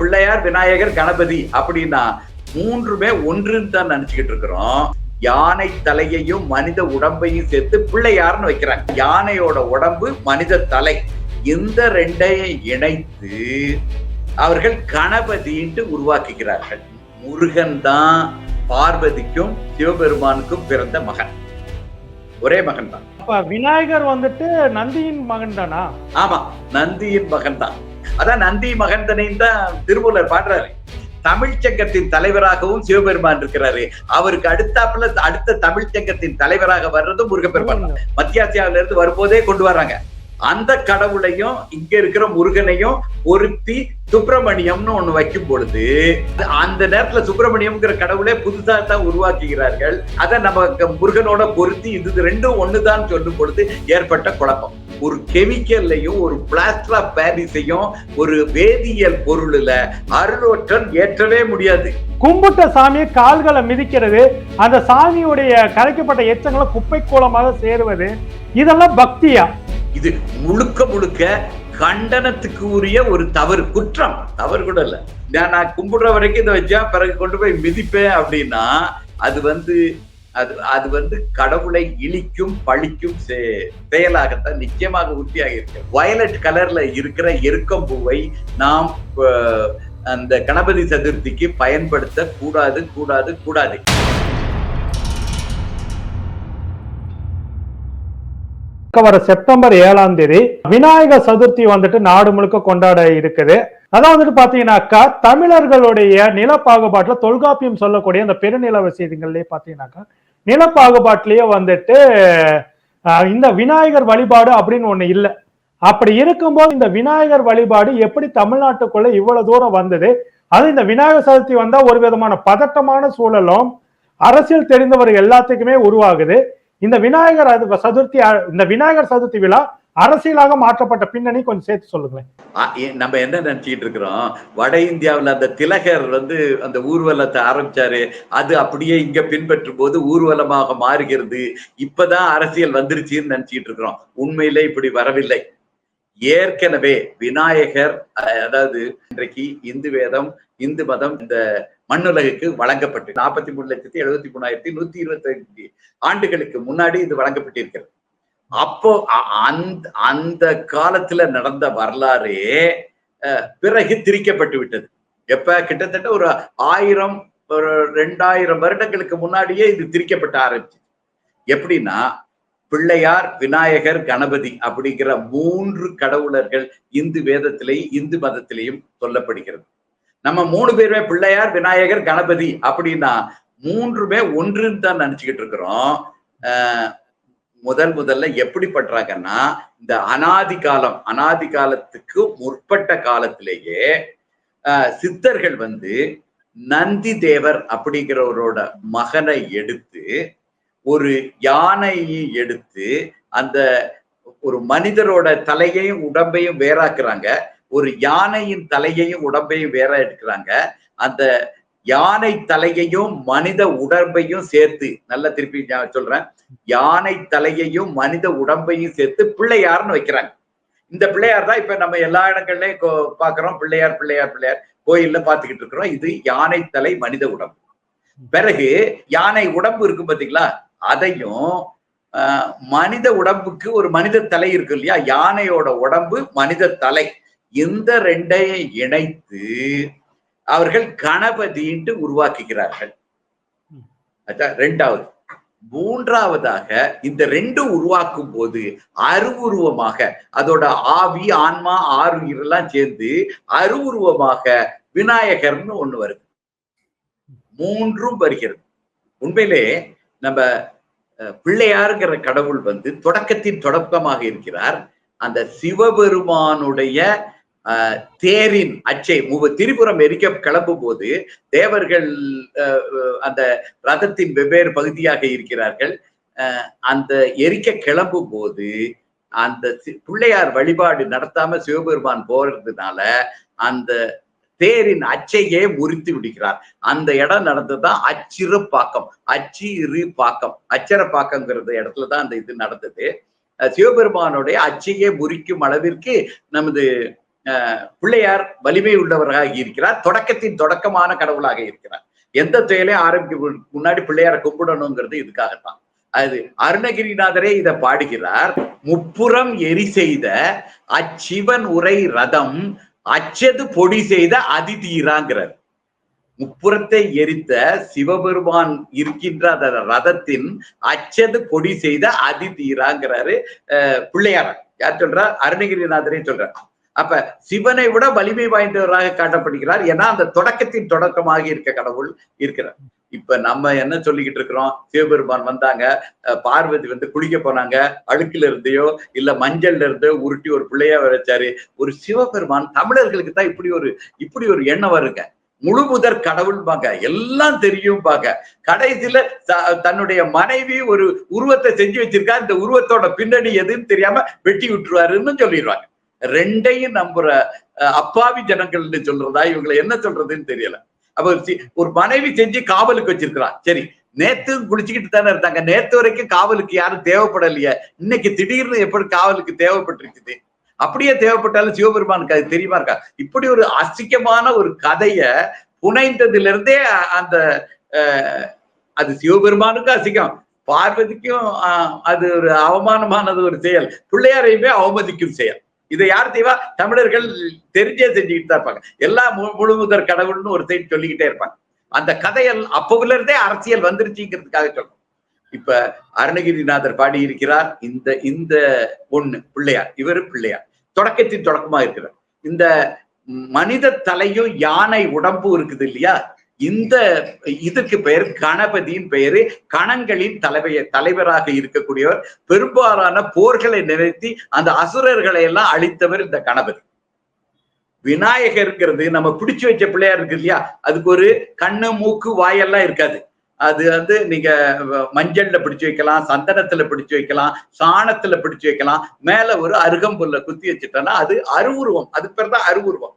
பிள்ளையார் விநாயகர் கணபதி அப்படின்னா மூன்றுமே ஒன்றுன்னு தான் நினைச்சுக்கிட்டு இருக்கிறோம். யானை தலையையும் மனித உடம்பையும் சேர்த்து பிள்ளையார்னு வைக்கிறாங்க. யானையோட உடம்பு மனித தலை. இந்த ரெண்டையும் இணைத்து அவர்கள் கணபதின்ட்டு உருவாக்குகிறார்கள். முருகன் தான் பார்வதிக்கும் சிவபெருமானுக்கும் பிறந்த மகன். ஒரே மகன் தான் அப்ப விநாயகர் வந்துட்டு நந்தியின் மகன் தானா ஆமா நந்தியின் மகன் தான் அதான் நந்தி மகன் தனையும் தான் திருமூலர் பாடுறாரு. தமிழ்ச்சங்கத்தின் தலைவராகவும் சிவபெருமான் இருக்கிறாரு. அவருக்கு அடுத்தாப்புல அடுத்த தமிழ்ச்சங்கத்தின் தலைவராக வர்றதும் முருகப்பெருமான். மத்தியாசியாவில இருந்து வரும்போதே கொண்டு வர்றாங்க. அந்த கடவுளையும் இங்க இருக்கிற முருகனையும் பொருத்தி சுப்பிரமணியம்னு ஒண்ணு வைக்கும் பொழுது அந்த நேரத்துல சுப்பிரமணியம்ங்கிற கடவுளே புதுசா தான் உருவாக்குகிறார்கள். அதை நம்ம முருகனோட பொருத்தி இது ரெண்டும் ஒண்ணுதான் சொல்லும் பொழுது ஏற்பட்ட குழப்பம். ஒரு கெமிக்கல்லையும் ஒரு பிளாஸ்டர் ஆஃப் பாரிஸையும் ஒரு வேதியியல் பொருள்ல அருளோற்றம் ஏற்றவே முடியாது. கும்பிட்ட சாமியை கால்களை மிதிக்கிறது அந்த சாமியுடைய கரைக்கப்பட்ட எச்சங்களை குப்பை கூலமாக சேருவது இதெல்லாம் பக்தியா? இது முழுக்க முழுக்க கண்டனத்துக்கு உரிய ஒரு தவறு குற்றம். தவறு கூட இல்ல. நான் நான் கும்பிடுற வரைக்கும் இதை வச்சா பிறகு கொண்டு போய் மிதிப்பேன் அப்படின்னா அது வந்து அது அது வந்து கடவுளை இழிக்கும் பழிக்கும் செ- செயலாகத்தான் நிச்சயமாக உறுதியாக இருக்கு வயலட் கலர்ல இருக்கிற எருக்கம்பூவை நாம் அந்த கணபதி சதுர்த்திக்கு பயன்படுத்த கூடாது கூடாது. கூடாது வர செப்டம்பர் ஏழாம் தேதி விநாயகர் சதுர்த்தி வந்துட்டு நாடு முழுக்க கொண்டாட இருக்குது. அதான் வந்துட்டு பாத்தீங்கன்னாக்கா தமிழர்களுடைய நில பாகுபாட்டுல தொல்காப்பியம் சொல்லக்கூடிய அந்த பெருநில விஷயங்கள்லயே பாத்தீங்கன்னாக்கா நில பாகுபாட்டிலேயே வந்துட்டு இந்த விநாயகர் வழிபாடு அப்படின்னு ஒண்ணு இல்லை. அப்படி இருக்கும்போது இந்த விநாயகர் வழிபாடு எப்படி தமிழ்நாட்டுக்குள்ள இவ்வளவு தூரம் வந்தது? அது இந்த விநாயகர் சதுர்த்தி வந்தா ஒரு விதமான பதட்டமான சூழலும் அரசியல் தெரிந்தவர்கள் எல்லாத்துக்குமே உருவாகுது. இந்த விநாயகர் அது சதுர்த்தி இந்த விநாயகர் சதுர்த்தி விழா அரசியலாக மாற்றப்பட்ட பின்னணி கொஞ்சம் சேர்த்து சொல்லுங்களேன். நம்ம என்ன நினைச்சுக்கிட்டு இருக்கிறோம்? வட இந்தியாவுல அந்த திலகர் வந்து அந்த ஊர்வலத்தை ஆரம்பிச்சாரு. அது அப்படியே இங்க பின்பற்றும் போது ஊர்வலமாக மாறுகிறது. இப்பதான் அரசியல் வந்துருச்சுன்னு நினைச்சுக்கிட்டு இருக்கிறோம். உண்மையிலே இப்படி வரவில்லை. ஏற்கனவே விநாயகர் அஹ், அதாவது இன்றைக்கு இந்து வேதம் இந்து மதம் இந்த மண்ணுலகுக்கு வழங்கப்பட்டு நாற்பத்தி மூணு லட்சத்தி எழுபத்தி மூணாயிரத்தி நூத்தி இருபத்தி ஆண்டுகளுக்கு முன்னாடி இது வழங்கப்பட்டிருக்கிறது. அப்போ அந்த அந்த காலத்துல நடந்த வரலாறே அஹ், பிறகு திரிக்கப்பட்டு விட்டது. எப்ப? கிட்டத்தட்ட ஒரு ஆயிரம் ஒரு ரெண்டாயிரம் வருடங்களுக்கு முன்னாடியே இது திரிக்கப்பட்ட ஆரம்பிச்சு எப்படின்னா பிள்ளையார் விநாயகர் கணபதி அப்படிங்கிற மூன்று கடவுளர்கள் இந்து வேதத்திலேயும் இந்து மதத்திலேயும் சொல்லப்படுகிறது. நம்ம மூணு பேருமே பிள்ளையார் விநாயகர் கணபதி அப்படின்னா மூன்றுமே ஒன்றுன்னு தான் நினைச்சுக்கிட்டு இருக்கிறோம். முதல் முதல்ல எப்படி பண்றாங்கன்னா இந்த அனாதி காலம் அனாதி காலத்துக்கு முற்பட்ட காலத்திலேயே சித்தர்கள் வந்து நந்தி தேவர் அப்படிங்கிறவரோட மகனை எடுத்து ஒரு யானையை எடுத்து அந்த ஒரு மனிதரோட தலையையும் உடம்பையும் வேறாக்குறாங்க. ஒரு யானையின் தலையையும் உடம்பையும் வேற எடுக்கிறாங்க. அந்த யானை தலையையும் மனித உடம்பையும் சேர்த்து நல்லா திருப்பி நான் சொல்றேன். யானை தலையையும் மனித உடம்பையும் சேர்த்து பிள்ளையார்னு வைக்கிறாங்க. இந்த பிள்ளையார் தான் இப்ப நம்ம எல்லா இடங்கள்லயும் கோ- பாக்குறோம். பிள்ளையார் பிள்ளையார் பிள்ளையார். கோயில்ல பாத்துக்கிட்டு இருக்கிறோம். இது யானை தலை மனித உடம்பு. பிறகு யானை உடம்பு இருக்கும் பாத்தீங்களா? அதையும் மனித உடம்புக்கு ஒரு மனித தலை இருக்கு இல்லையா? யானையோட உடம்பு மனித தலை. இந்த ரெண்டையும் இணைத்து அவர்கள் கணபதின்ட்டு உருவாக்குகிறார்கள். அதான் ரெண்டாவது. மூன்றாவதாக இந்த ரெண்டு உருவாக்கும் போது அருவுருவமாக அதோட ஆவி ஆன்மா ஆறு இதெல்லாம் சேர்ந்து அருவுருவமாக விநாயகர்னு ஒண்ணு வருது. மூன்றும் வருகிறது. உண்மையிலே நம்ம அஹ், பிள்ளையாருங்கிற கடவுள் வந்து தொடக்கத்தின் தொடக்கமாக இருக்கிறார். அந்த சிவபெருமானுடைய தேரின் அச்சை முவ திரிபுரம் எரிக்க கிளம்பும் போது தேவர்கள் அஹ், அந்த ரதத்தின் வெவ்வேறு பகுதியாக இருக்கிறார்கள். அஹ், அந்த எரிக்க கிளம்பும் போது அந்த சி- பிள்ளையார் வழிபாடு நடத்தாம சிவபெருமான் போறதுனால அந்த தேரின் அச்சையே முறித்து விடுகிறார். அந்த இடம் நடந்ததுதான் அச்சிறு பாக்கம் அச்சி இரு பாக்கம் அச்சர பாக்கங்கிறது இடத்துல தான் அந்த இது நடந்தது. சிவபெருமானுடைய அச்சையே முறிக்கும் அளவிற்கு நமது பிள்ளையார் வலிமை உள்ளவராக இருக்கிறார். தொடக்கத்தின் தொடக்கமான கடவுளாக இருக்கிறார். எந்த செயலையும் ஆரம்பிக்க முன்னாடி பிள்ளையாரை கும்பிடணுங்கிறது இதுக்காகத்தான். அது அருணகிரிநாதரே இதை பாடுகிறார். முப்புறம் எரி செய்த அச்சிவன் உரை ரதம் அச்சது பொடி செய்த அதிதீராங்கிறார் முப்புறத்தை எரித்த சிவபெருமான் இருக்கின்ற அந்த ரதத்தின் அச்சது பொடி செய்த அதிதீராங்கிறாரு அஹ், பிள்ளையார். யார் சொல்றார்? அருணகிரிநாதரே சொல்றார். அப்ப சிவனை விட வலிமை வாய்ந்தவராக காட்டப்படுகிறார். ஏன்னா அந்த தொடக்கத்தின் தொடக்கமாக இருக்க கடவுள் இருக்கிறார். இப்ப நம்ம என்ன சொல்லிக்கிட்டு இருக்கிறோம்? சிவபெருமான் வந்தாங்க. பார்வதி வந்து குளிக்க போனாங்க. அழுக்குல இருந்தையோ இல்ல மஞ்சள்ல இருந்தோ உருட்டி ஒரு பிள்ளையா வச்சாரு ஒரு சிவபெருமான் தமிழர்களுக்கு தான் இப்படி ஒரு இப்படி ஒரு எண்ணம் வருங்க. முழு முதற் கடவுள்பாங்க எல்லாம் தெரியும் பாங்க. கடைசியில த- தன்னுடைய மனைவி ஒரு உருவத்தை செஞ்சு வச்சிருக்கா. இந்த உருவத்தோட பின்னணி எதுன்னு தெரியாம வெட்டி விட்டுருவாருன்னு சொல்லிடுவாங்க. ரெண்டையும் நம்புற அஹ், அப்பாவி ஜனங்கள்னு சொல்றதா? இவங்களை என்ன சொல்றதுன்னு தெரியல. அப்ப ஒரு சி- ஒரு மனைவி செஞ்சு காவலுக்கு வச்சிருக்கிறான் சரி நேத்து குளிச்சுக்கிட்டு தானே இருந்தாங்க. நேத்து வரைக்கும் காவலுக்கு யாரும் தேவைப்படலையே. இன்னைக்கு திடீர்னு எப்படி காவலுக்கு தேவைப்பட்டிருக்குது? அப்படியே தேவைப்பட்டாலும் சிவபெருமானுக்கு அது தெரியுமா இருக்கா? இப்படி ஒரு அசிக்கமான ஒரு கதைய புனைந்ததுல இருந்தே அந்த அது சிவபெருமானுக்கும் அசிக்கம் பார்வதிக்கும் அஹ், அது ஒரு அவமானமானது ஒரு செயல். பிள்ளையாரையுமே அவமதிக்கும் செயல். இதை யார் செய்வா? தமிழர்கள் தெரிஞ்சே செஞ்சுக்கிட்டு தான் இருப்பாங்க. எல்லா மு- முழுமுதற் கடவுள்னு ஒரு சைடு சொல்லிக்கிட்டே இருப்பாங்க. அந்த கதையல் அப்பவுல இருந்தே அரசியல் வந்துருச்சுங்கிறதுக்காக சொல்றோம். இப்ப அருணகிரிநாதர் பாடி இருக்கிறார் இந்த இந்த ஒண்ணு பிள்ளையார் இவரு பிள்ளையார். தொடக்கத்தின் தொடக்கமா இருக்கிறார். இந்த மனித தலையும் யானை உடம்பும் இருக்குது இல்லையா? இந்த இதுக்கு பெயர் கணபதியின் பெயரு கணங்களின் தலைவைய தலைவராக இருக்கக்கூடியவர். பெரும்பாலான போர்களை நிறுத்தி அந்த அசுரர்களை எல்லாம் அழித்தவர் இந்த கணபதி. விநாயகருங்கிறது நம்ம பிடிச்சு வச்ச பிள்ளையார் இருக்கு இல்லையா? அதுக்கு ஒரு கண்ணு மூக்கு வாயெல்லாம் இருக்காது. அது வந்து நீங்க மஞ்சள்ல பிடிச்சு வைக்கலாம் சந்தனத்துல பிடிச்சு வைக்கலாம் சாணத்துல பிடிச்சு வைக்கலாம். மேல ஒரு அருகம்புல்ல குத்தி வச்சுட்டோம்னா அது அருவுருவம். அது பேர் தான் அருவுருவம்.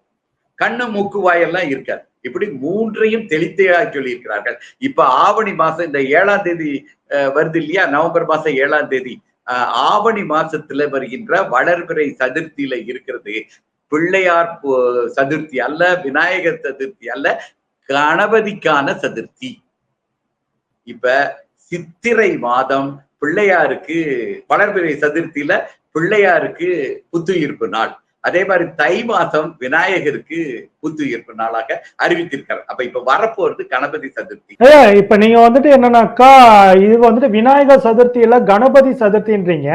கண்ணு மூக்கு வாயெல்லாம் இருக்காது. இப்படி மூன்றையும் தெளித்தையாக சொல்லியிருக்கிறார்கள். இப்ப ஆவணி மாசம் இந்த ஏழாம் தேதி அஹ், வருது இல்லையா? நவம்பர் மாசம் ஏழாம் தேதி. ஆவணி மாசத்துல வருகின்ற வளர்பிறை சதுர்த்தியில இருக்கிறது. பிள்ளையார் போ- சதுர்த்தி அல்ல விநாயகர் சதுர்த்தி அல்ல கணபதிக்கான சதுர்த்தி. இப்ப சித்திரை மாதம் பிள்ளையாருக்கு வளர்பிறை சதுர்த்தியில பிள்ளையாருக்கு புத்துயிர்ப்பு நாள். அதே மாதிரி தை மாசம் விநாயகருக்கு புத்துயிர்ப்பு நாளாக அறிவித்திருக்காரு அப்ப இப்ப வரப்போறது கணபதி சதுர்த்தி. இப்ப நீங்க வந்துட்டு என்னன்னாக்கா இது வந்துட்டு விநாயகர் சதுர்த்தி இல்ல கணபதி சதுர்த்தின்றீங்க.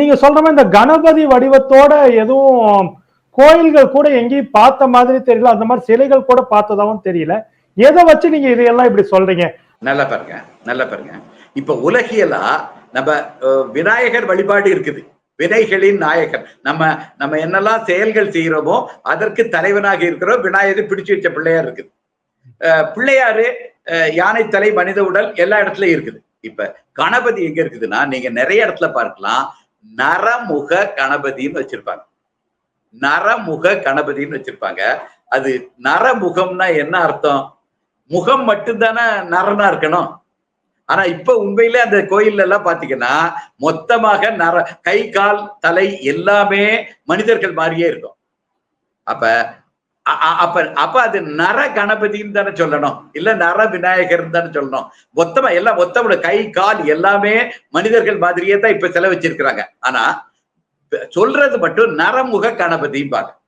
நீங்க சொல்ற மாதிரி இந்த கணபதி வடிவத்தோட எதுவும் கோயில்கள் கூட எங்கேயும் பார்த்த மாதிரி தெரியல. அந்த மாதிரி சிலைகள் கூட பார்த்ததாவும் தெரியல. எதை வச்சு நீங்க இதையெல்லாம் இப்படி சொல்றீங்க? நல்லா பாருங்க நல்லா பாருங்க. இப்ப உலகியலா நம்ம விநாயகர் வழிபாடு இருக்குது. வினைகளின் நாயகர் நம்ம நம்ம என்னெல்லாம் செயல்கள் செய்கிறோமோ அதற்கு தலைவனாக இருக்கிறோம் விநாயகர் பிடிச்சு வச்ச பிள்ளையார் இருக்குது. பிள்ளையாரு யானை தலை மனித உடல் எல்லா இடத்துலயும் இருக்குது. இப்ப கணபதி எங்க இருக்குதுன்னா நீங்க நிறைய இடத்துல பார்க்கலாம். நரமுக கணபதின்னு வச்சிருப்பாங்க. நரமுக கணபதின்னு வச்சிருப்பாங்க. அது நரமுகம்னா என்ன அர்த்தம்? முகம் மட்டும்தானே நரனா இருக்கணும். ஆனா இப்ப உண்மையில அந்த கோயில்ல எல்லாம் பாத்தீங்கன்னா மொத்தமாக நர கை கால் தலை எல்லாமே மனிதர்கள் மாதிரியே இருக்கும். அப்ப அ- அ- அப்ப அப்ப அது நர கணபதின்னு தானே சொல்லணும். இல்ல நர விநாயகர் தானே சொல்லணும். மொத்தமா எல்லாம் மொத்தமோட கை கால் எல்லாமே மனிதர்கள் மாதிரியே தான் இப்ப செலவச்சிருக்கிறாங்க. ஆனா சொல்றது மட்டும் நரமுக கணபதிம்பாங்க.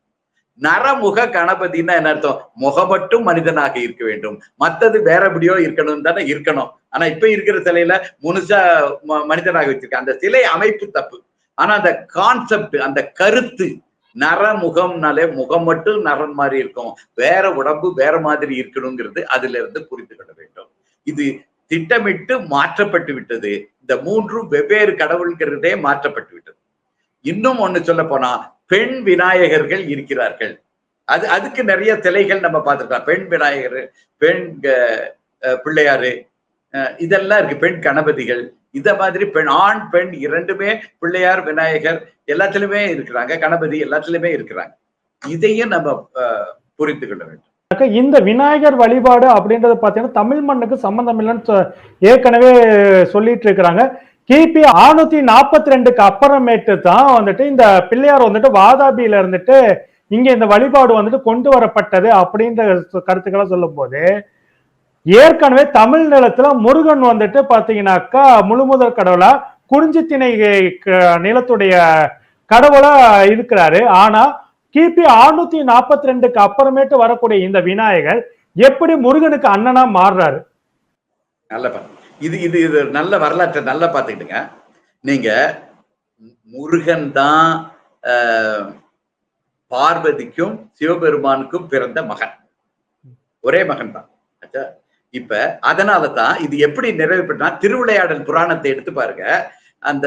நரமுக கணபதினா என்ன அர்த்தம்? முகம் மட்டும் மனிதனாக இருக்க வேண்டும். மத்தது வேற எப்படியோ இருக்கணும் தானே இருக்கணும். ஆனா இப்ப இருக்கிற சிலையில முழுசா மனிதனாக வச்சிருக்க. அந்த சிலை அமைப்பு தப்பு. ஆனா அந்த கான்செப்ட் அந்த கருத்து நரமுகம்னாலே முகம் மட்டும் நரன் மாதிரி இருக்கும். வேற உடம்பு வேற மாதிரி இருக்கணுங்கிறது அதுல இருந்து புரிந்து கொள்ள வேண்டும். இது திட்டமிட்டு மாற்றப்பட்டு விட்டது. இந்த மூன்றும் வெவ்வேறு கடவுள்கிறதே மாற்றப்பட்டு விட்டது. இன்னும் ஒண்ணு சொல்ல போனா பெண் விநாயகர்கள் இருக்கிறார்கள். அது அதுக்கு நிறைய சிலைகள் நம்ம பார்த்துருக்கோம். பெண் விநாயகர் பெண் அஹ் பிள்ளையாரு அஹ் இதெல்லாம் இருக்கு. பெண் கணபதிகள் இந்த மாதிரி பெண் ஆண் பெண் இரண்டுமே பிள்ளையார் விநாயகர் எல்லாத்துலயுமே இருக்கிறாங்க. கணபதி எல்லாத்துலயுமே இருக்கிறாங்க. இதையும் நம்ம அஹ், புரிந்து கொள்ள வேண்டும். அக்கா, இந்த விநாயகர் வழிபாடு அப்படின்றது பாத்தீங்கன்னா தமிழ் மண்ணுக்கு சம்பந்தம் இல்லைன்னு ஏற்கனவே சொல்லிட்டு இருக்கிறாங்க. கிபி ஆறுநூத்தி நாற்பத்தி ரெண்டுக்கு அப்புறமேட்டு தான் வந்துட்டு இந்த பிள்ளையார் வந்துட்டு வாதாபியில இருந்துட்டு இங்க இந்த வழிபாடு வந்துட்டு கொண்டு வரப்பட்டது அப்படின்ற கருத்துக்களை சொல்லும் போது ஏற்கனவே தமிழ் நிலத்துல முருகன் வந்துட்டு பாத்தீங்கன்னாக்கா முழுமுதல் கடவுளா குறிஞ்சித்திணை க- நிலத்துடைய கடவுளா இருக்கிறாரு. ஆனா கிபி ஆறுநூத்தி நாற்பத்தி ரெண்டுக்கு அப்புறமேட்டு வரக்கூடிய இந்த விநாயகர் எப்படி முருகனுக்கு அண்ணனா மாறுறாரு? நல்ல இது இது இது நல்ல வரலாற்றை நல்லா பார்த்துக்கிட்டுங்க. நீங்க முருகன் தான் ஆஹ், பார்வதிக்கும் சிவபெருமானுக்கும் பிறந்த மகன். ஒரே மகன் தான். ஆச்சா? இப்ப அதனால தான் இது எப்படி நிறைவேற்றா திருவிளையாடல் புராணத்தை எடுத்து பாருங்க. அந்த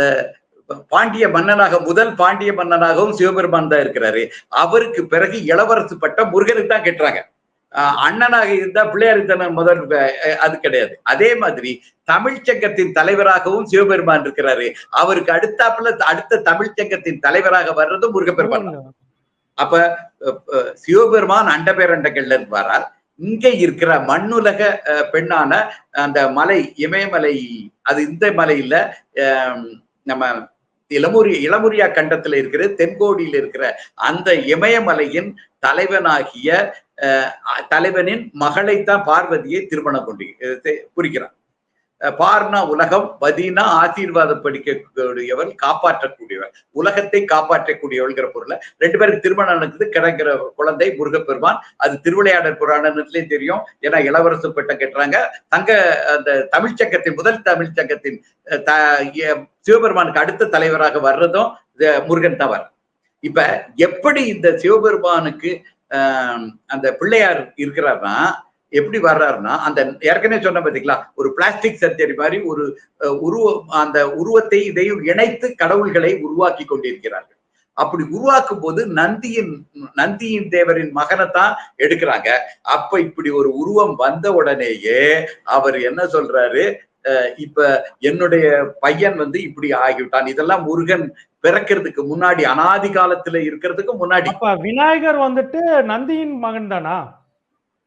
பாண்டிய மன்னனாக முதல் பாண்டிய மன்னனாகவும் சிவபெருமான் தான் இருக்கிறாரு. அவருக்கு பிறகு இளவரசு பட்டம் முருகனுக்கு தான் கட்டுறாங்க. அண்ணனாக இருந்தா பிள்ளையார் தன முதல் அது கிடையாது. அதே மாதிரி தமிழ்ச்சங்கத்தின் தலைவராகவும் சிவபெருமான் இருக்கிறாரு. அவருக்கு அடுத்தாப்புல அடுத்த தமிழ்ச்சங்கத்தின் தலைவராக வர்றதும் முருகப்பெருமான். அப்ப சிவபெருமான் அண்டபேரண்டங்கள்ல இருந்து வரார். இங்க இருக்கிற மண்ணுலக பெண்ணான அந்த மலை இமயமலை அது இந்த மலை இல்ல அஹ், நம்ம இளமுரி இளமுரியா கண்டத்துல இருக்கிற தென்கோடியில் இருக்கிற அந்த இமயமலையின் தலைவனாகிய தலைவனின் மகளைத்தான் பார்வதியை திருமணம் கொண்டு குறிக்கிறான் பார்னா உலகம் வதினா ஆசீர்வாதம் படிக்கக்கூடியவள் காப்பாற்றக்கூடியவள். உலகத்தை காப்பாற்றக்கூடியவள்ங்கிற பொருளை ரெண்டு பேருக்கு திருமணம் நடக்குது கிடைக்கிற குழந்தை முருகப்பெருமான் அது திருவிளையாடல் புராணத்திலே தெரியும் ஏன்னா இளவரசு பட்டம் கட்டுறாங்க. தங்க அந்த தமிழ்ச்சங்கத்தின் முதல் தமிழ்ச்சங்கத்தின் அஹ், த- சிவபெருமானுக்கு அடுத்த தலைவராக வர்றதும் முருகன் தவர் இப்ப எப்படி இந்த சிவபெருமானுக்கு அந்த பிள்ளையார் இருக்கிறாருன்னா எப்படி வர்றாருன்னா அந்த ஏற்கனவே சொன்ன பாத்தீங்களா ஒரு பிளாஸ்டிக் சர்ஜரி மாதிரி ஒரு உருவ உருவம் அந்த உருவத்தை இதையும் இணைத்து கடவுள்களை உருவாக்கி கொண்டிருக்கிறார்கள். அப்படி உருவாக்கும் போது நந்தியின் நந்தியின் தேவரின் மகனைத்தான் எடுக்கிறாங்க. அப்ப இப்படி ஒரு உருவம் வந்த உடனேயே அவர் என்ன சொல்றாரு? இப்ப என்னுடைய பையன் வந்து இப்படி ஆகிவிட்டான். இதெல்லாம் முருகன் பிறக்கிறதுக்கு முன்னாடி அனாதி காலத்துல இருக்கிறதுக்கு முன்னாடி. விநாயகர் வந்துட்டு நந்தியின் மகன் தானா?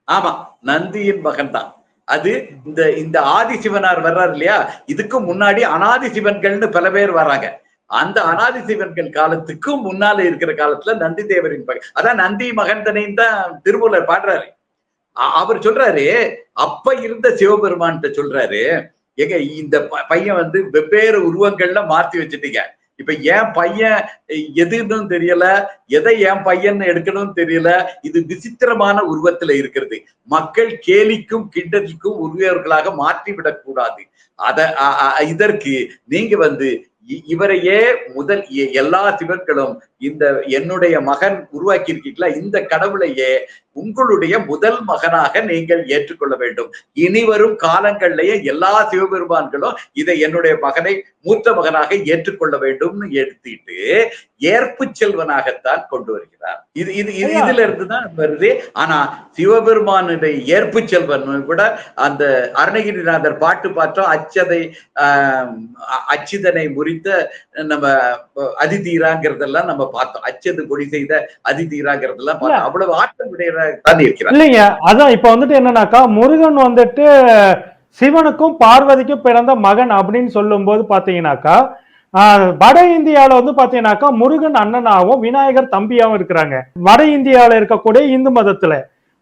ஆமா நந்தியின் மகன் தான். அது இந்த இந்த ஆதிசிவனார் வர்றார் இல்லையா? இதுக்கு முன்னாடி அனாதி சிவன்கள்னு பல பேர் வராங்க அந்த அனாதி சிவன்கள் காலத்துக்கும் முன்னால இருக்கிற காலத்துல நந்தி தேவரின் மகன் அதான் நந்தி மகன் தனையும் தான் திருமூலர் பாடுறாரு. அவர் சொல்றாரு அப்ப இருந்த சிவபெருமான்கிட்ட சொல்றாரு எங்க இந்த ப- பையன் வந்து வெவ்வேறு உருவங்கள்ல மாத்தி வச்சுட்டீங்க. இப்ப என் பையன் எதுன்னு தெரியல எதை என் பையன் எடுக்கணும்னு தெரியல இது விசித்திரமான உருவத்துல இருக்கிறது மக்கள் கேலிக்கும் கிண்டலுக்கும் உரியவர்களாக மாற்றிவிடக் கூடாது அத இதற்கு நீங்க வந்து இ- இவரையே முதல் எ- எல்லா சிவர்களும் இந்த என்னுடைய மகன் உருவாக்கி இருக்கீங்களா இந்த கடவுளையே உங்களுடைய முதல் மகனாக நீங்கள் ஏற்றுக்கொள்ள வேண்டும். இனி வரும் காலங்கள்லயே எல்லா சிவபெருமான்களும் இதை என்னுடைய மகனை மூத்த மகனாக ஏற்றுக்கொள்ள வேண்டும்னு எடுத்துட்டு ஏற்பு செல்வனாகத்தான் கொண்டு வருகிறார். இது இது இது. இதுல இருந்துதான் வருது. ஆனா சிவபெருமானுடைய ஏற்பு செல்வன் கூட அந்த அருணகிரிநாதர் பாட்டு பார்த்தோம் அச்சதை ஆஹ் அச்சிதனை முறித்த நம்ம அதிதீராங்கிறதெல்லாம் நம்ம பார்த்தோம். அச்சது கொடி செய்த அதிதீராங்கிறதெல்லாம் பார்த்தோம். அவ்வளவு ஆற்றல் உடையவராக இருக்கிறார். இல்லைங்க அதான் இப்ப வந்துட்டு என்னன்னாக்கா முருகன் வந்துட்டு சிவனுக்கும் பார்வதிக்கும் பிறந்த மகன் அப்படின்னு சொல்லும்போது பாத்தீங்கன்னாக்கா ஆஹ், வட இந்தியால வந்து பாத்தீங்கன்னாக்கா முருகன் அண்ணனாவும் விநாயகர் தம்பியாவும் இருக்கிறாங்க. வட இந்தியால இருக்கக்கூடிய இந்து மதத்துல.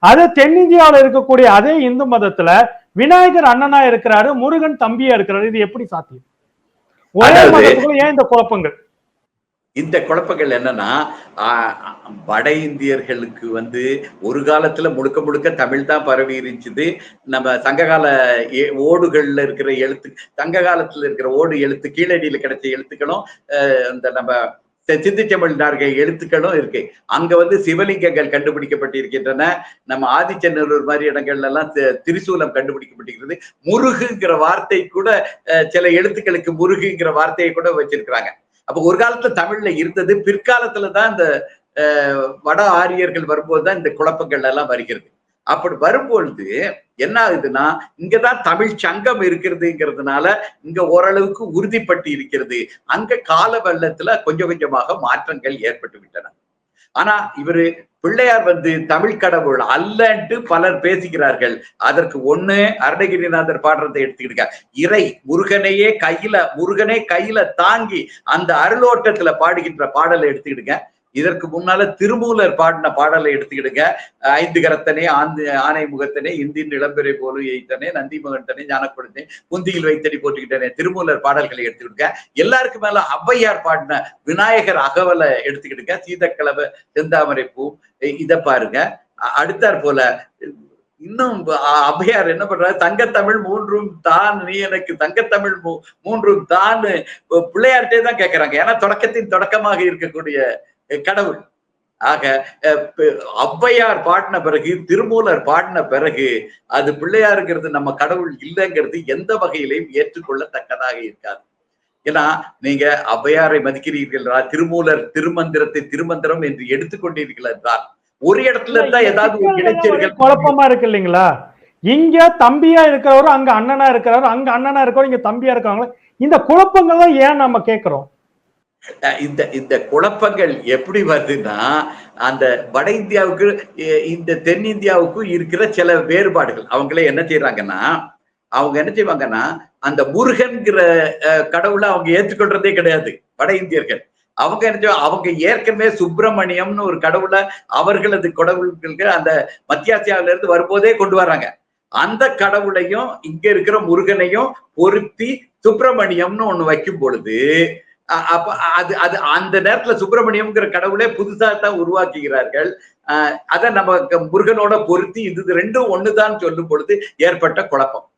அதே தென்னிந்தியால இருக்கக்கூடிய அதே இந்து மதத்துல விநாயகர் அண்ணனா இருக்கிறாரு முருகன் தம்பியா இருக்கிறாரு. இது எப்படி சாத்தியம்? ஒரே மதத்துக்குள்ள ஏன் இந்த குழப்பங்கள்? இந்த குழப்பங்கள் என்னன்னா ஆஹ், வட இந்தியர்களுக்கு வந்து ஒரு காலத்துல முழுக்க முழுக்க தமிழ் தான் பரவி இருந்துச்சு நம்ம சங்ககால ஏ- ஓடுகள்ல இருக்கிற எழுத்து சங்க காலத்துல இருக்கிற ஓடு எழுத்து கீழடியில கிடைச்ச எழுத்துக்களும் ஆஹ், இந்த நம்ம சி- சிந்துச்செம்மொழி எழுத்துக்களும் இருக்கு. அங்க வந்து சிவலிங்கங்கள் கண்டுபிடிக்கப்பட்டிருக்கின்றன. நம்ம ஆதிச்சநல்லூர் மாதிரி இடங்கள்ல எல்லாம் திரிசூலம் கண்டுபிடிக்கப்பட்டிருக்கிறது. முருகுங்கிற வார்த்தை கூட சில எழுத்துக்களுக்கு முருகுங்கிற வார்த்தையை கூட வச்சிருக்கிறாங்க. அப்ப ஒரு காலத்துல தமிழ்ல இருந்தது பிற்காலத்துல தான் இந்த வட ஆரியர்கள் வரும்போது தான் இந்த குழப்பங்கள் எல்லாம் வருகிறது. அப்படி வரும்பொழுது என்ன ஆகுதுன்னா இங்கதான் தமிழ் சங்கம் இருக்கிறதுங்கிறதுனால இங்க ஓரளவுக்கு உறுதிப்பட்டு இருக்கிறது. அங்க கால வெள்ளத்துல கொஞ்சம் கொஞ்சமாக மாற்றங்கள் ஏற்பட்டு விட்டன. ஆனா இவரு பிள்ளையார் வந்து தமிழ் கடவுள் அல்லன்ட்டு பலர் பேசுகிறார்கள் அதற்கு ஒண்ணு அருணகிரிநாதர் பாடுறதை எடுத்துக்கிடுங்க. இறை முருகனையே கையில முருகனே கையில தாங்கி அந்த அருளோட்டத்துல பாடுகின்ற பாடலை எடுத்துக்கிடுங்க. இதற்கு முன்னால திருமூலர் பாடின பாடலை எடுத்துக்கிடுங்க. ஐந்து கரத்தனே ஆந்து ஆனை முகத்தனே இந்தின் இளம்பெறை போலும் எய்த்தனே நந்தி மகன்தனே ஞானப்படுத்தே குந்தியில் வைத்தடி போட்டுக்கிட்டனே திருமூலர் பாடல்களை எடுத்துக்கிடுங்க. எல்லாருக்கும் மேல ஔவையார் பாடின விநாயகர் அகவலை எடுத்துக்கிடுங்க. சீதக்கிழமை செந்தாமரை பூ இதை பாருங்க. அடுத்தாற் போல இன்னும் அபையார் என்ன பண்றாரு? தங்கத்தமிழ் மூன்றும் தான் நீ எனக்கு தங்கத்தமிழ் மூ- மூன்றும் தான் பிள்ளையார்ட்டே தான் கேட்கறாங்க ஏன்னா தொடக்கத்தின் தொடக்கமாக இருக்கக்கூடிய கடவுள். ஆக ஔவையார் பாடின பிறகு திருமூலர் பாடின பிறகு அது பிள்ளையாருங்கிறது நம்ம கடவுள் இல்லைங்கிறது எந்த வகையிலையும் ஏற்றுக்கொள்ளத்தக்கதாக இருக்காது. ஏன்னா நீங்க ஔவையாரை மதிக்கிறீர்கள் என்றால் திருமூலர் திருமந்திரத்தை திருமந்திரம் என்று எடுத்துக்கொண்டீர்கள் என்றால் ஒரு இடத்துல இருந்தா ஏதாவது குழப்பமா இருக்கு இல்லைங்களா? இங்க தம்பியா இருக்கிறவரு அங்க அண்ணனா இருக்கிறாரு அங்க அண்ணனா இருக்கிறவரு இங்க தம்பியா இருக்காங்களா? இந்த குழப்பங்கள் தான் ஏன் நம்ம கேக்குறோம்? அஹ் இந்த இந்த குழப்பங்கள் எப்படி வருதுன்னா அந்த வட இந்தியாவுக்கு இந்த தென்னிந்தியாவுக்கும் இருக்கிற சில வேறுபாடுகள். அவங்களே என்ன செய்யறாங்கன்னா அவங்க என்ன செய்வாங்கன்னா அந்த முருகன்கிற அஹ், கடவுளை அவங்க ஏற்றுக்கொள்றதே கிடையாது வட இந்தியர்கள். அவங்க என்ன அவங்க ஏற்கனவே சுப்பிரமணியம்னு ஒரு கடவுளை அவர்களது கடவுள்களுக்கு அந்த மத்தியாசியாவில இருந்து வரும்போதே கொண்டு வர்றாங்க. அந்த கடவுளையும் இங்க இருக்கிற முருகனையும் பொருத்தி சுப்பிரமணியம்னு ஒண்ணு வைக்கும் பொழுது அப்ப அது அது அந்த நேரத்துல சுப்பிரமணியம்ங்கிற கடவுளே புதுசா தான் உருவாக்குகிறார்கள். அஹ் அதை நம்ம க- முருகனோட பொருத்தி இது ரெண்டும் ஒண்ணுதான் சொல்லும் பொழுது ஏற்பட்ட குழப்பம்.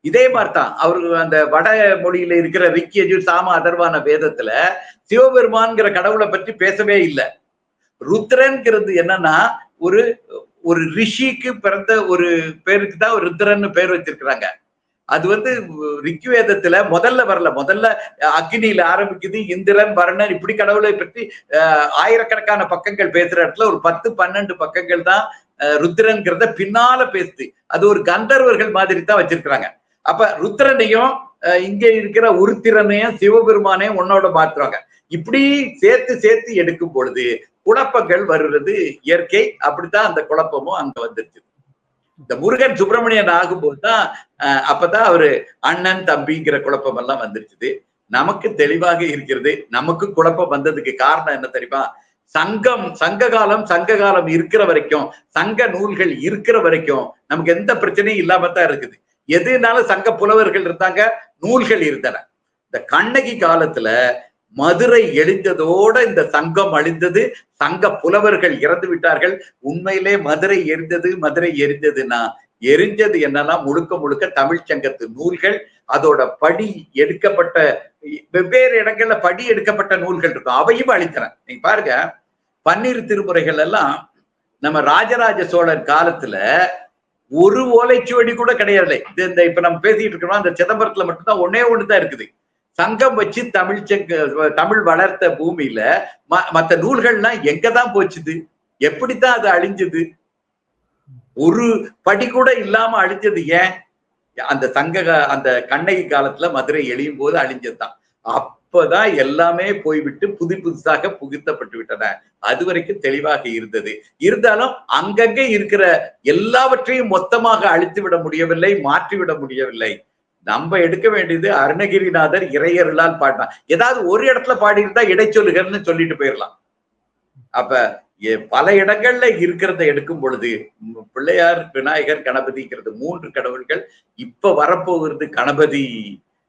இதே மாதிரிதான் அவர்கள் அந்த வட மொழியில இருக்கிற ரிக்கியஜு சாம அதர்வான வேதத்துல சிவபெருமான்கிற கடவுளை பற்றி பேசவே இல்லை. ருத்ரன்கிறது என்னன்னா ஒரு ஒரு ரிஷிக்கு பிறந்த ஒரு பேருக்கு தான் ருத்ரன்னு பேர் வச்சிருக்கிறாங்க. அது வந்து ரிக்வேதத்துல முதல்ல வரல. முதல்ல அக்னியில ஆரம்பிக்குது இந்திரன் வர்ணன் இப்படி கடவுளை பற்றி ஆயிரக்கணக்கான பக்கங்கள் பேசுற இடத்துல ஒரு பத்து பன்னெண்டு பக்கங்கள் தான் ருத்ரன்கிறத பின்னால பேசுது. அது ஒரு கந்தர்வர்கள் மாதிரி தான் வச்சிருக்கிறாங்க. அப்ப ருத்ரனையும் அஹ், இங்க இருக்கிற உருத்திரனையும் சிவபெருமானையும் உன்னோட மாத்துறாங்க. இப்படி சேர்த்து சேர்த்து எடுக்கும் பொழுது குழப்பங்கள் வருவது இயற்கை. அப்படித்தான் அந்த குழப்பமும் அங்க வந்துருச்சு. இந்த முருகன் சுப்பிரமணியன் ஆகும்போது தான் அப்பதான் அவரு அண்ணன் தம்பிங்கிற குழப்பம் எல்லாம் வந்துருச்சுது. நமக்கு தெளிவாக இருக்கிறது. நமக்கு குழப்பம் வந்ததுக்கு காரணம் என்ன தெரியுமா? சங்கம் சங்க காலம் சங்க காலம் இருக்கிற வரைக்கும் சங்க நூல்கள் இருக்கிற வரைக்கும் நமக்கு எந்த பிரச்சனையும் இல்லாம தான் இருக்குது. எதுனாலும் சங்க புலவர்கள் இருந்தாங்க நூல்கள் இருந்தன. இந்த கண்ணகி காலத்துல மதுரை எழிந்ததோட இந்த சங்கம் அழிந்தது சங்க புலவர்கள் இறந்து விட்டார்கள். உண்மையிலே மதுரை எரிந்தது மதுரை எரிந்ததுன்னா எரிஞ்சது என்னன்னா முழுக்க முழுக்க தமிழ்ச்சங்கத்து நூல்கள். அதோட படி எடுக்கப்பட்ட வெவ்வேறு இடங்கள்ல படி எடுக்கப்பட்ட நூல்கள் இருக்கும். அவையும் அழித்தன. நீங்க பாருங்க பன்னீர் திருமுறைகள் எல்லாம் நம்ம ராஜராஜ சோழன் காலத்துல ஒரு ஓலைச்சுவடி கூட கிடையாது இந்த இப்ப நம்ம பேசிட்டு இருக்கிறோம் அந்த சிதம்பரத்துல மட்டும்தான் ஒன்னே ஒண்ணுதான் இருக்குது. சங்கம் வச்சு தமிழ் செங்க தமிழ் வளர்த்த பூமியில ம- மத்த நூல்கள்லாம் எங்கதான் போச்சுது? எப்படித்தான் அது அழிஞ்சது? ஒரு படி கூட இல்லாம அழிஞ்சது ஏன்? அந்த சங்க அந்த கண்ணகி காலத்துல மதுரை எழியும் போது அழிஞ்சதுதான். அப்பதான் எல்லாமே போய்விட்டு புது புதுசாக புகுத்தப்பட்டு விட்டன. அது வரைக்கும் தெளிவாக இருந்தது. இருந்தாலும் அங்கங்கே இருக்கிற எல்லாவற்றையும் மொத்தமாக அழித்து விட முடியவில்லை மாற்றி விட முடியவில்லை. நம்ம எடுக்க வேண்டியது அருணகிரிநாதர் இறையர்களால் பாடினா. ஏதாவது ஒரு இடத்துல பாடியிருந்தா இடைச்சொல்லுகள்னு சொல்லிட்டு போயிடலாம் அப்ப பல இடங்கள்ல இருக்கிறத எடுக்கும் பொழுது பிள்ளையார் விநாயகர் கணபதிங்கிறது மூன்று கடவுள்கள் இப்ப வரப்போகிறது கணபதி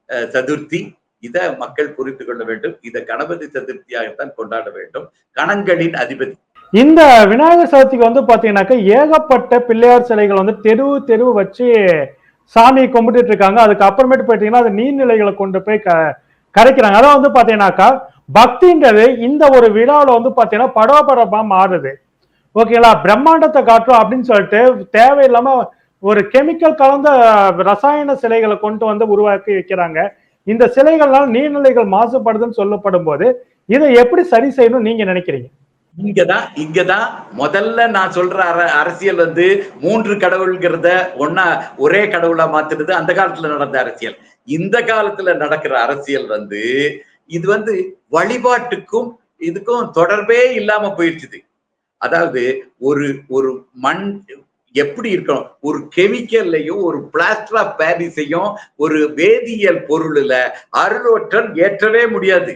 அஹ், சதுர்த்தி. இத மக்கள் புரிந்து கொள்ள வேண்டும். இத கணபதி சதுர்த்தியாகத்தான் கொண்டாட வேண்டும். கணங்களின் அதிபதி. இந்த விநாயகர் சதுர்த்திக்கு வந்து பாத்தீங்கன்னாக்கா ஏகப்பட்ட பிள்ளையார் சிலைகள் வந்து தெருவு தெருவு வச்சு சாமி கும்பிட்டுட்டு இருக்காங்க. அதுக்கு அப்புறமேட்டு அது நீர்நிலைகளை கொண்டு போய் க கரைக்கிறாங்க. அதான் வந்து பார்த்தீங்கன்னாக்கா பக்தின்றது இந்த ஒரு விழாவில் வந்து பார்த்தீங்கன்னா படோபடமா மாறுது. ஓகேங்களா பிரம்மாண்டத்தை காட்டும் அப்படின்னு சொல்லிட்டு தேவையில்லாம ஒரு கெமிக்கல் கலந்த ரசாயன சிலைகளை கொண்டு வந்து உருவாக்கி வைக்கிறாங்க. இந்த சிலைகள்லாம் நீர்நிலைகள் மாசுபடுதுன்னு சொல்லப்படும் போது இதை எப்படி சரி செய்யணும்னு நீங்க நினைக்கிறீங்க? இங்கதான் இங்கதான் முதல்ல நான் சொல்ற அர அரசியல் வந்து மூன்று கடவுள்ங்கிறத ஒன்னா ஒரே கடவுளா மாத்துறது அந்த காலத்துல நடந்த அரசியல். இந்த காலத்துல நடக்கிற அரசியல் வந்து இது வந்து வழிபாட்டுக்கும் இதுக்கும் தொடர்பே இல்லாம போயிடுச்சுது அதாவது ஒரு ஒரு மண் எப்படி இருக்கணும்? ஒரு கெமிக்கல்லையும் ஒரு பிளாஸ்டர் ஆஃப் பாரிஸையும் ஒரு வேதியியல் பொருள்ல அருளோற்றல் ஏற்றவே முடியாது.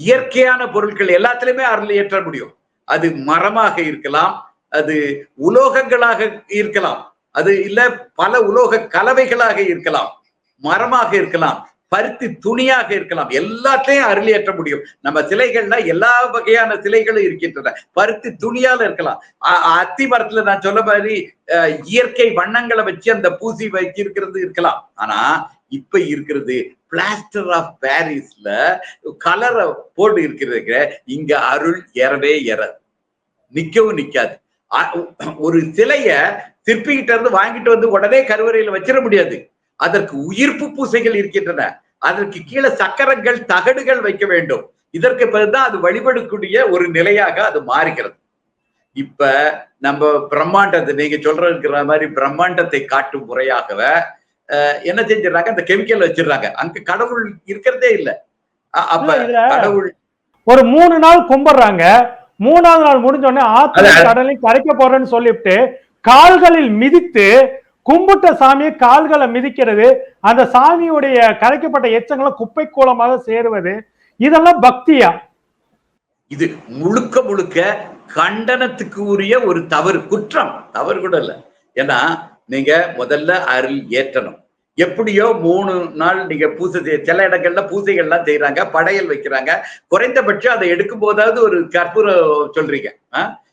இயற்கையான பொருட்கள் எல்லாத்துலயுமே அருள் ஏற்ற முடியும். அது மரமாக இருக்கலாம் அது உலோகங்களாக இருக்கலாம் அது இல்ல பல உலோக கலவைகளாக இருக்கலாம் மரமாக இருக்கலாம் பருத்தி துணியாக இருக்கலாம் எல்லாத்தையும் அருளியேற்ற முடியும். நம்ம சிலைகள்னா எல்லா வகையான சிலைகளும் இருக்கின்றன. பருத்தி துணியால இருக்கலாம். அத்தி மரத்துல நான் சொல்ல மாதிரி இயற்கை வண்ணங்களை வச்சு அந்த பூசி வச்சிருக்கிறது இருக்கலாம். ஆனா இப்ப இருக்கிறது பிளாஸ்டர் ஆஃப் பாரிஸ்ல கலரை போட்டு இருக்கிறதுக்கு இங்க அருள் எறவே எறது. நிக்கவும் நிக்காது. ஒரு சிலைய சிற்பிகிட்ட இருந்து வாங்கிட்டு வந்து உடனே கருவறையில வச்சிட முடியாது. அதற்கு உயிர்ப்பு பூசைகள் இருக்கின்றன. அதற்கு கீழே சக்கரங்கள் தகடுகள் வைக்க வேண்டும். இதற்கு பிறகுதான் அது வழிபடக்கூடிய ஒரு நிலையாக அது மாறுகிறது. இப்ப நம்ம பிரம்மாண்டத்தை நீங்க சொல்ற மாதிரி பிரம்மாண்டத்தை காட்டும் முறையாகவே என்ன செஞ்சிடறாங்க? அந்த கெமிக்கல் வச்சிடுறாங்க. அங்க கடவுள் இருக்கிறதே இல்ல. அப்ப கடவுள் ஒரு மூணு நாள் கும்பிடுறாங்க. மூணாவது நாள் முடிஞ்ச உடனே ஆத்துல. கடலையும் கரைக்க போறேன்னு சொல்லிவிட்டு கால்களில் மிதித்து கும்பிட்ட சாமியை கால்களை மிதிக்கிறது அந்த சாமியுடைய கரைக்கப்பட்ட எச்சங்களை குப்பை கூலமாக சேருவது இதெல்லாம் பக்தியா? இது முழுக்க முழுக்க கண்டனத்துக்கு உரிய ஒரு தவறு குற்றம். தவறு கூட இல்ல. ஏன்னா நீங்க முதல்ல அருள் ஏற்றணும். எப்படியோ மூணு நாள் நீங்க பூசை செய்ய சில இடங்கள்ல பூசைகள்லாம் செய்யறாங்க படையல் வைக்கிறாங்க. குறைந்தபட்சம் அதை எடுக்கும் போதாவது ஒரு கற்பூரம் சொல்றீங்க?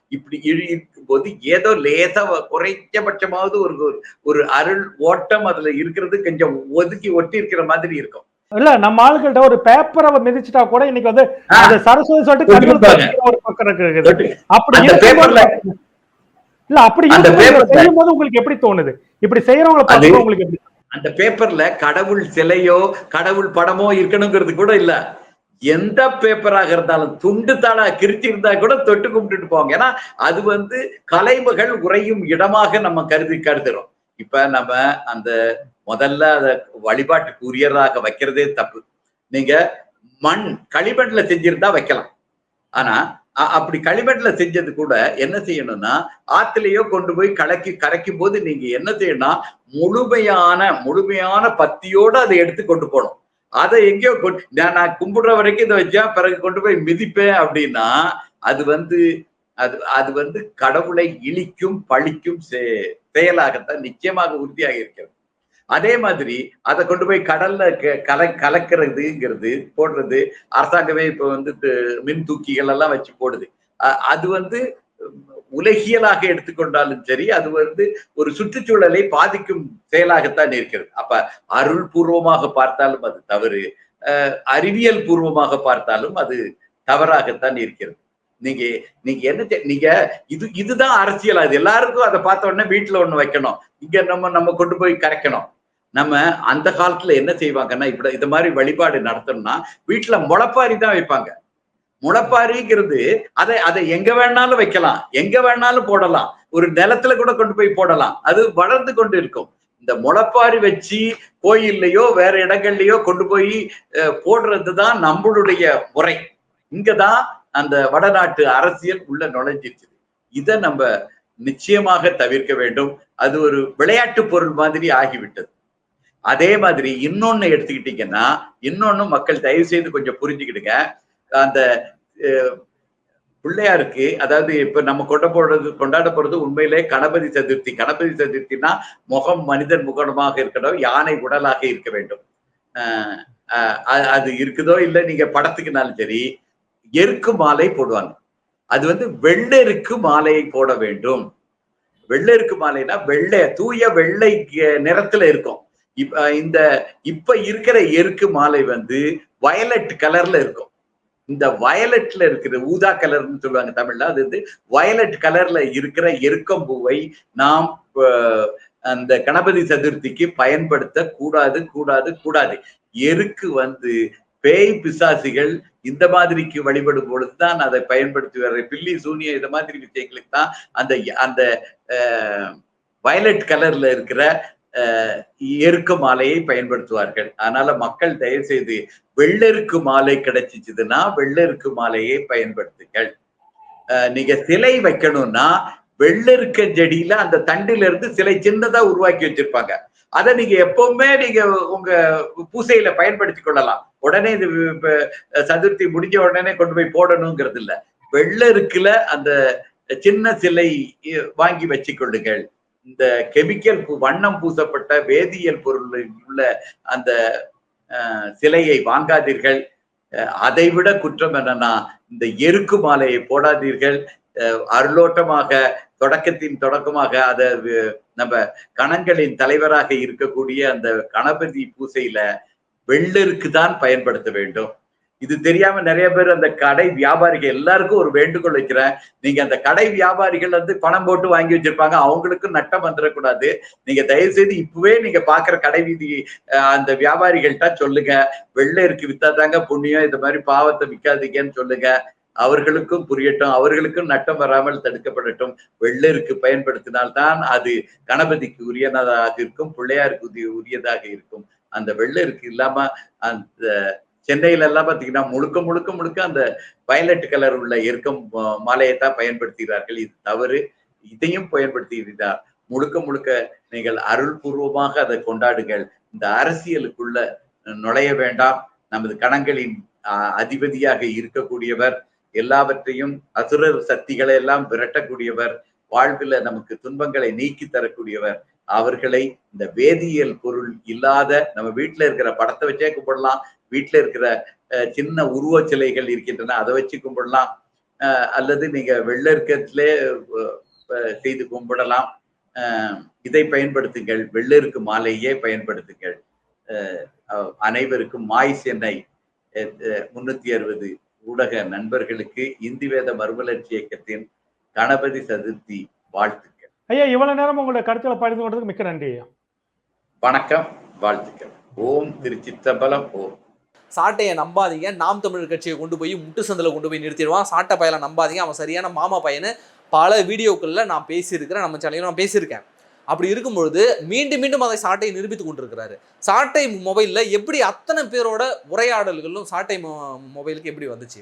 இப்படி இழு- இருக்கும்போது ஏதோ லேசா குறைஞ்சபட்சமாவது ஒரு ஒரு- அருள் ஓட்டம் அதுல இருக்கிறது கொஞ்சம் ஒதுக்கி ஒட்டி இருக்கிற மாதிரி இருக்கும். இல்ல நம்ம ஆளுகிட்ட ஒரு பேப்பரை மிதிச்சுட்டா கூட இன்னைக்கு வந்து சரஸ்வதி சொல்லிட்டு அப்படி இல்ல அப்படி அந்த இருக்கும்போது இதை பேப்பர்ல- செய்யும் போது உங்களுக்கு எப்படி தோணுது? இப்படி செய்யறவங்களை அது- பார்த்து உங்களுக்கு எப்படி அந்த பேப்பர்ல கடவுள் சிலையோ கடவுள் படமோ இருக்கணுங்கிறது கூட இல்ல. எந்த பேப்பராக இருந்தாலும் துண்டு தாளா கிரிச்சி இருந்தா கூட தொட்டு கும்பிட்டுட்டு போவாங்க. ஏன்னா அது வந்து கலைமகள் உறையும் இடமாக நம்ம கருதி கருதுறோம். இப்ப நம்ம அந்த முதல்ல அத வழிபாட்டுக்கு உரியதாக வைக்கிறதே தப்பு. நீங்க மண் களிமண்ல செஞ்சிருந்தா வைக்கலாம். ஆனா அப்படி களிமண்ல செஞ்சது கூட என்ன செய்யணும்னா ஆத்துலயோ கொண்டு போய் கலக்கி கரைக்கும் போது நீங்க என்ன செய்யணும்னா முழுமையான முழுமையான பத்தியோட அதை எடுத்து கொண்டு போகணும். அதை எங்கேயோ நான் நான் கும்பிடுற வரைக்கும் இதை வச்சா பிறகு கொண்டு போய் மிதிப்பேன் அப்படின்னா அது வந்து அது அது வந்து கடவுளை இழிக்கும் பழிக்கும் செ- செயலாகத்தான் நிச்சயமாக உறுதியாக இருக்கிறது. அதே மாதிரி அதை கொண்டு போய் கடல்ல க- கல கலக்கிறதுங்கிறது போடுறது அரசாங்கமே இப்ப வந்து மின் தூக்கிகள் எல்லாம் வச்சு போடுது. அது வந்து உலகியலாக எடுத்துக்கொண்டாலும் சரி அது வந்து ஒரு சுற்றுச்சூழலை பாதிக்கும் செயலாகத்தான் இருக்கிறது. அப்ப அருள் பூர்வமாக பார்த்தாலும் அது தவறு. அறிவியல் பூர்வமாக பார்த்தாலும் அது தவறாகத்தான் இருக்கிறது. நீங்க நீங்க என்ன நீங்க இது இதுதான் அரசியல். அது எல்லாருக்கும் அதை பார்த்த உடனே வீட்டுல ஒண்ணு வைக்கணும். இங்க நம்ம நம்ம கொண்டு போய் கரைக்கணும். நம்ம அந்த காலத்துல என்ன செய்வாங்கன்னா இப்படி இந்த மாதிரி வழிபாடு நடத்தணும்னா வீட்டுல முளப்பாரி தான் வைப்பாங்க. முளைப்பாரிங்கிறது அதை அதை எங்க வேணாலும் வைக்கலாம். எங்க வேணாலும் போடலாம். ஒரு நிலத்துல கூட கொண்டு போய் போடலாம். அது வளர்ந்து கொண்டு இருக்கும். இந்த முளைப்பாரி வச்சு கோயில்லையோ வேற இடங்கள்லயோ கொண்டு போய் அஹ், போடுறதுதான் நம்மளுடைய முறை. இங்கதான் அந்த வடநாட்டு அரசியல் உள்ள நுழைஞ்சிருச்சு. இதை நம்ம நிச்சயமாக தவிர்க்க வேண்டும். அது ஒரு விளையாட்டு பொருள் மாதிரி ஆகிவிட்டது. அதே மாதிரி இன்னொன்னு எடுத்துக்கிட்டீங்கன்னா இன்னொன்னு மக்கள் தயவு செய்து கொஞ்சம் புரிஞ்சுக்கிடுங்க. அந்த அஹ், பிள்ளையாருக்கு அதாவது இப்ப நம்ம கொண்ட போடுறது கொண்டாட போறது உண்மையிலே கணபதி சதுர்த்தி. கணபதி சதுர்த்தினா முகம் மனிதன் முகமாக இருக்கணும் யானை உடலாக இருக்க வேண்டும். அஹ், அது இருக்குதோ இல்லை நீங்க படத்துக்குனாலும் சரி எருக்கு மாலை போடுவாங்க. அது வந்து வெள்ளெருக்கு மாலையை போட வேண்டும். வெள்ளெருக்கு மாலைனா வெள்ளை தூய வெள்ளை நிறத்துல இருக்கும். இந்த இப்ப இருக்கிற எருக்கு மாலை வந்து வயலட் கலர்ல இருக்கும். இந்த வயலட்ல இருக்கிற ஊதா கலர்னு சொல்லுவாங்க தமிழ்ல அது வந்து வயலட் கலர்ல இருக்கிற எருக்கம்பூவை நாம் அந்த கணபதி சதுர்த்திக்கு பயன்படுத்த கூடாது கூடாது. கூடாது எருக்கு வந்து பேய் பிசாசிகள் இந்த மாதிரிக்கு வழிபடும் பொழுதுதான் அதை பயன்படுத்தி வர்ற பில்லி சூனியம் இந்த மாதிரி விஷயங்களுக்கு தான் அந்த அந்த வயலட் கலர்ல இருக்கிற எருக்கு மாலையை பயன்படுத்துவார்கள். அதனால மக்கள் தயவு செய்து வெள்ளெருக்கு மாலை கிடைச்சிச்சுதுன்னா வெள்ளெருக்கு மாலையை பயன்படுத்துங்கள். அஹ், நீங்க சிலை வைக்கணும்னா வெள்ளெருக்க செடியில அந்த தண்டில இருந்து சிலை சின்னதா உருவாக்கி வச்சிருப்பாங்க. அதை நீங்க எப்பவுமே நீங்க உங்க பூசையில பயன்படுத்தி கொள்ளலாம். உடனே இது சதுர்த்தி முடிஞ்ச உடனே கொண்டு போய் போடணுங்கிறது இல்ல வெள்ளருக்குல அந்த சின்ன சிலை வாங்கி வச்சு கொள்ளுங்கள். இந்த கெமிக்கல் பூ- வண்ணம் பூசப்பட்ட வேதியியல் பொருள் உள்ள அந்த சிலையை வாங்காதீர்கள். அஹ், அதைவிட குற்றம் என்னன்னா இந்த எருக்கு மாலையை போடாதீர்கள். அஹ், அருளோட்டமாக தொடக்கத்தின் தொடக்கமாக அதை நம்ம கணங்களின் தலைவராக இருக்கக்கூடிய அந்த கணபதி பூசையில வெள்ளருக்கு தான் பயன்படுத்த வேண்டும். இது தெரியாம நிறைய பேர் அந்த கடை வியாபாரிகள் எல்லாருக்கும் ஒரு வேண்டுகோள் வைக்கிறேன். நீங்க அந்த கடை வியாபாரிகள் வந்து பணம் போட்டு வாங்கி வச்சிருப்பாங்க. அவங்களுக்கும் நட்டம் வந்துடக்கூடாது. நீங்க தயவு செய்து இப்பவே நீங்க பாக்குற கடை வீதி அஹ், அந்த வியாபாரிகள்ட்ட சொல்லுங்க. வெள்ளருக்கு வித்தாதாங்க புண்ணியம். இந்த மாதிரி பாவத்தை விற்காதீங்கன்னு சொல்லுங்க. அவர்களுக்கும் புரியட்டும். அவர்களுக்கும் நட்டம் வராமல் தடுக்கப்படட்டும். வெள்ளருக்கு பயன்படுத்தினால்தான் அது கணபதிக்கு உரியதாக இருக்கும். பிள்ளையாருக்கு உரியதாக இருக்கும். அந்த வெள்ளருக்கு இல்லாம அந்த சென்னையில எல்லாம் பாத்தீங்கன்னா முழுக்க முழுக்க முழுக்க அந்த வயலட் கலர் உள்ள எருக்கம் மாலையை தான் பயன்படுத்துகிறார்கள். இது தவறு. இதையும் பயன்படுத்துகிறீர்கள் முழுக்க முழுக்க நீங்கள் அருள்பூர்வமாக அதை கொண்டாடுங்கள். இந்த அரசியலுக்குள்ள நுழைய வேண்டாம். நமது கணங்களின் அதிபதியாக இருக்கக்கூடியவர் எல்லாவற்றையும் அசுரர் சக்திகளை எல்லாம் விரட்டக்கூடியவர் வாழ்வில் நமக்கு துன்பங்களை நீக்கி தரக்கூடியவர் அவர்களை இந்த வேதியியல் பொருள் இல்லாத நம்ம வீட்டுல இருக்கிற படத்தை வச்சே கும்பிடலாம். வீட்டுல இருக்கிற அஹ், சின்ன உருவ சிலைகள் இருக்கின்றன அதை வச்சு கும்பிடலாம். அஹ், அல்லது நீங்க வெள்ளருக்கத்திலே செய்து கும்பிடலாம். இதை பயன்படுத்துங்கள். வெள்ளருக்கு மாலையே பயன்படுத்துங்கள். அஹ், அனைவருக்கும் மாய் சென்னை முன்னூத்தி அறுபது ஊடக நண்பர்களுக்கு இந்தி வேத மறுமலர்ச்சி இயக்கத்தின் கணபதி சதுர்த்தி வாழ்த்து ஐயா இவ்வளவு நேரம் உங்களுடைய கருத்துல பகிர்ந்து கொண்டதுக்கு மிக்க நன்றி ஐயா. வணக்கம் வாழ்த்துக்கள். ஓம் திருச்சிற்றம்பலம் ஓம். சாட்டையை நம்பாதீங்க. நாம் தமிழர் கட்சியை கொண்டு போய் முட்டு சந்தில் கொண்டு போய் நிறுத்திடுவான். சாட்டை பயலை நம்பாதீங்க. அவன் சரியான மாமா பையனு. பல வீடியோக்களில் நான் பேசியிருக்கிறேன். நம்ம சேனலில் நான் பேசியிருக்கேன். அப்படி இருக்கும் பொழுது மீண்டும் மீண்டும் அதை சாட்டையை நிரூபித்து கொண்டிருக்கிறாரு. சாட்டை மொபைலில் எப்படி அத்தனை பேரோட உரையாடல்களும் சாட்டை மொபைலுக்கு எப்படி வந்துச்சு?